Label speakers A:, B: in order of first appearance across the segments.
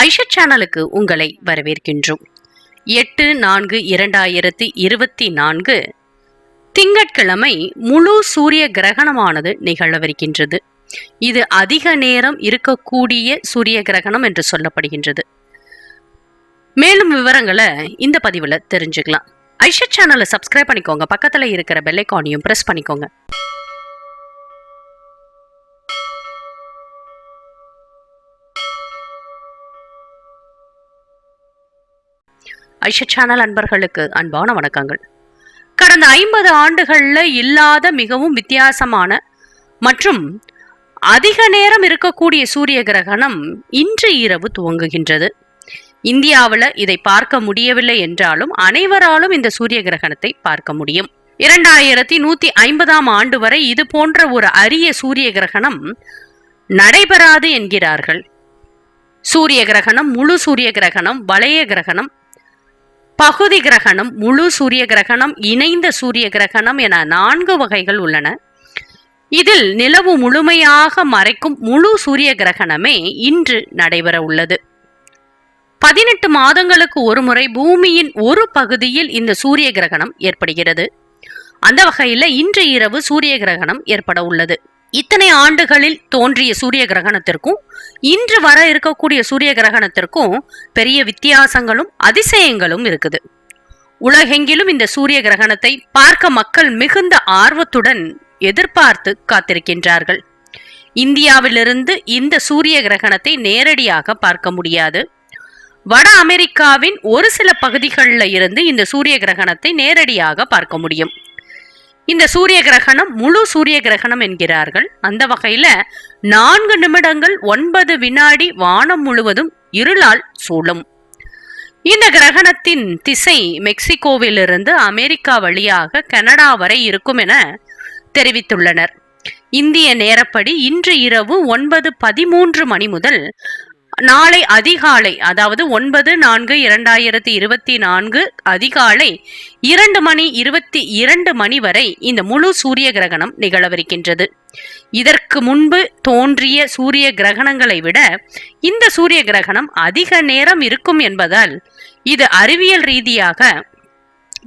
A: ஐஷா சேனலுக்கு உங்களை வரவேற்கின்றோம். எட்டு நான்கு இரண்டாயிரத்தி இருபத்தி நான்கு திங்கட்கிழமை முழு சூரிய கிரகணமானது நிகழவிருக்கின்றது. இது அதிக நேரம் இருக்கக்கூடிய சூரிய கிரகணம் என்று சொல்லப்படுகின்றது. மேலும் விவரங்களை இந்த பதிவில் தெரிஞ்சுக்கலாம். ஐஷா சேனலை சப்ஸ்கிரைப் பண்ணிக்கோங்க. பக்கத்தில் இருக்கிற பெல்லைக்கானையும் ப்ரெஸ் பண்ணிக்கோங்க. ஐஷா சேனல் அன்பர்களுக்கு அன்பான வணக்கங்கள். கடந்த ஐம்பது ஆண்டுகளில் இல்லாத மிகவும் வித்தியாசமான மற்றும் அதிக நேரம் இருக்கக்கூடிய சூரிய கிரகணம் இன்று இரவு துவங்குகின்றது. இந்தியாவில் இதை பார்க்க முடியவில்லை என்றாலும் அனைவராலும் இந்த சூரிய கிரகணத்தை பார்க்க முடியும். இரண்டாயிரத்தி நூத்தி ஐம்பதாம் ஆண்டு வரை இது போன்ற ஒரு அரிய சூரிய கிரகணம் நடைபெறாது என்கிறார்கள். சூரிய கிரகணம் முழு சூரிய கிரகணம் வளைய கிரகணம் பகுதி கிரகணம் முழு சூரிய கிரகணம் இணைந்த சூரிய கிரகணம் என நான்கு வகைகள் உள்ளன. இதில் நிலவு முழுமையாக மறைக்கும் முழு சூரிய கிரகணமே இன்று நடைபெற உள்ளது. பதினெட்டு மாதங்களுக்கு ஒரு முறை பூமியின் ஒரு பகுதியில் இந்த சூரிய கிரகணம் ஏற்படுகிறது. அந்த வகையில் இன்று இரவு சூரிய கிரகணம் ஏற்பட உள்ளது. இத்தனை ஆண்டுகளில் தோன்றிய சூரிய கிரகணத்திற்கும் இன்று வர இருக்கக்கூடிய சூரிய கிரகணத்திற்கும் பெரிய வித்தியாசங்களும் அதிசயங்களும் இருக்குது. உலகெங்கிலும் இந்த சூரிய கிரகணத்தை பார்க்க மக்கள் மிகுந்த ஆர்வத்துடன் எதிர்பார்த்து காத்திருக்கின்றார்கள். இந்தியாவிலிருந்து இந்த சூரிய கிரகணத்தை நேரடியாக பார்க்க முடியாது. வட அமெரிக்காவின் ஒரு சில பகுதிகளில் இருந்து இந்த சூரிய கிரகணத்தை நேரடியாக பார்க்க முடியும். இந்த சூரிய கிரகணம் முழு சூரிய கிரகணம் என்கிறார்கள். அந்த வகையில நான்கு நிமிடங்கள் ஒன்பது வினாடி வானம் முழுவதும் இருளால் சூழும். இந்த கிரகணத்தின் திசை மெக்சிகோவிலிருந்து அமெரிக்கா வழியாக கனடா வரை இருக்கும் என தெரிவித்துள்ளனர். இந்திய நேரப்படி இன்று இரவு ஒன்பது பதிமூன்று மணி முதல் நாளை அதிகாலை அதாவது ஒன்பது நான்கு இரண்டாயிரத்தி இருபத்தி நான்கு அதிகாலை இரண்டு மணி இருபத்தி இரண்டு மணி வரை இந்த முழு சூரிய கிரகணம் நிகழவிருக்கின்றது. இதற்கு முன்பு தோன்றிய சூரிய கிரகணங்களை விட இந்த சூரிய கிரகணம் அதிக நேரம் இருக்கும் என்பதால் இது அறிவியல் ரீதியாக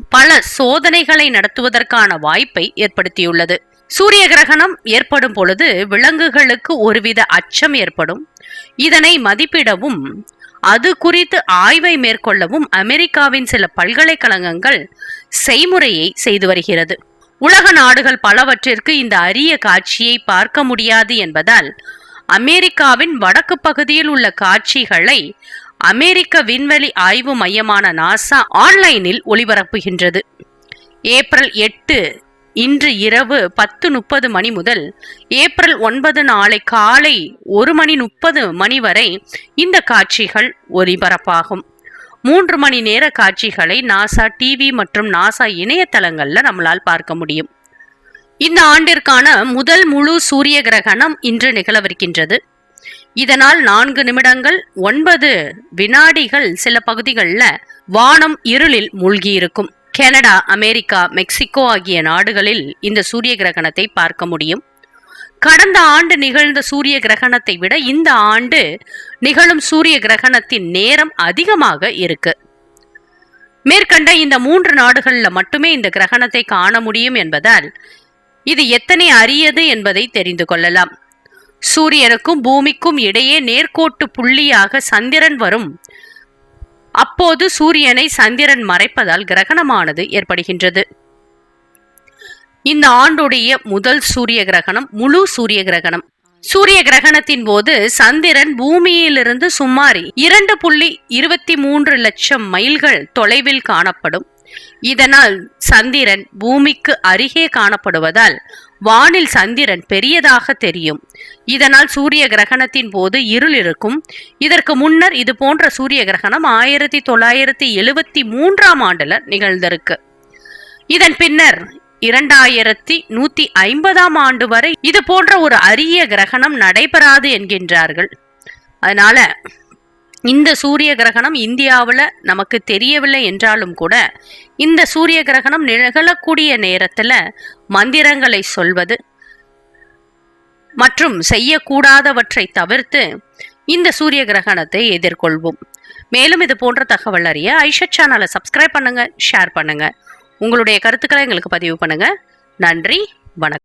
A: பல சோதனைகளை நடத்துவதற்கான வாய்ப்பை ஏற்படுத்தியுள்ளது. சூரிய கிரகணம் ஏற்படும் பொழுது விலங்குகளுக்கு ஒருவித அச்சம் ஏற்படும். இதனை மதிப்பிடவும் அது குறித்து ஆய்வை மேற்கொள்ளவும் அமெரிக்காவின் சில பல்கலைக்கழகங்கள் செய்முறையை செய்து வருகிறது. உலக நாடுகள் பலவற்றிற்கு இந்த அரிய காட்சியை பார்க்க முடியாது என்பதால் அமெரிக்காவின் வடக்கு பகுதியில் உள்ள காட்சிகளை அமெரிக்க விண்வெளி ஆய்வு மையமான நாசா ஆன்லைனில் ஒளிபரப்புகின்றது. ஏப்ரல் எட்டு இன்று இரவு பத்து முப்பது மணி முதல் ஏப்ரல் ஒன்பது நாளை காலை ஒரு மணி முப்பது மணி வரை இந்த காட்சிகள் ஒளிபரப்பாகும் மூன்று மணி நேர காட்சிகளை நாசா டிவி மற்றும் நாசா இணையதளங்களில் நம்மளால் பார்க்க முடியும். இந்த ஆண்டிற்கான முதல் முழு சூரிய கிரகணம் இன்று நிகழவிருக்கின்றது. இதனால் நான்கு நிமிடங்கள் ஒன்பது வினாடிகள் சில பகுதிகளில் வானம் இருளில் மூழ்கியிருக்கும். கனடா அமெரிக்கா மெக்சிகோ ஆகிய நாடுகளில் இந்த சூரிய கிரகணத்தை பார்க்க முடியும். கடந்த ஆண்டு நிகழ்ந்த சூரிய கிரகணத்தை விட இந்த ஆண்டு நிகழும் சூரிய கிரகணத்தின் நேரம் அதிகமாக இருக்கு. மேற்கண்ட இந்த மூன்று நாடுகளில் மட்டுமே இந்த கிரகணத்தை காண முடியும் என்பதால் இது எத்தனை அரியது என்பதை தெரிந்து கொள்ளலாம். சூரியனுக்கும் பூமிக்கும் இடையே நேர்கோட்டு புள்ளியாக சந்திரன் வரும் அப்போது சூரியனை சந்திரன் மறைப்பதால் கிரகணமானது ஏற்படுகின்றது. இந்த ஆண்டுடைய முதல் சூரிய கிரகணம் முழு சூரிய கிரகணம். சூரிய கிரகணத்தின் போது சந்திரன் பூமியிலிருந்து சுமார் இரண்டு புள்ளி இருபத்தி மூன்று லட்சம் மைல்கள் தொலைவில் காணப்படும். இதனால் சந்திரன் பூமிக்கு அருகே காணப்படுவதால் வானில் சந்திரன் பெரியதாக தெரியும். இதனால் சூரிய கிரகணத்தின் போது இருள் இருக்கும். இதற்கு முன்னர் இது போன்ற சூரிய கிரகணம் ஆயிரத்தி தொள்ளாயிரத்தி எழுவத்தி மூன்றாம் ஆண்டுல நிகழ்ந்திருக்கு. இதன் பின்னர் இரண்டாயிரத்தி நூத்தி ஐம்பதாம் ஆண்டு வரை இது போன்ற ஒரு அரிய கிரகணம் நடைபெறாது என்கின்றார்கள். அதனால இந்த சூரிய கிரகணம் இந்தியாவில் நமக்கு தெரியவில்லை என்றாலும் கூட இந்த சூரிய கிரகணம் நிகழக்கூடிய நேரத்தில் மந்திரங்களை சொல்வது மற்றும் செய்யக்கூடாதவற்றை தவிர்த்து இந்த சூரிய கிரகணத்தை எதிர்கொள்வோம். மேலும் இது போன்ற தகவல் அறிய ஐஷத் சேனலை சப்ஸ்கிரைப் பண்ணுங்கள் ஷேர் பண்ணுங்கள் உங்களுடைய கருத்துக்களை எங்களுக்கு பதிவு பண்ணுங்கள் நன்றி வணக்கம்.